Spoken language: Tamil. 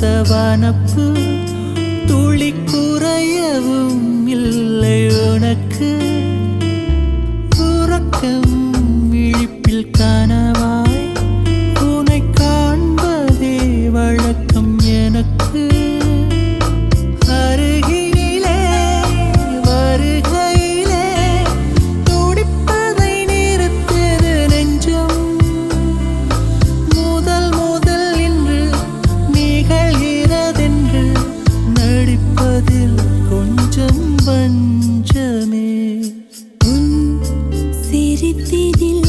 பூத்த வனப்பு துளி குறையவும் இல்லை உனக்கு. vivir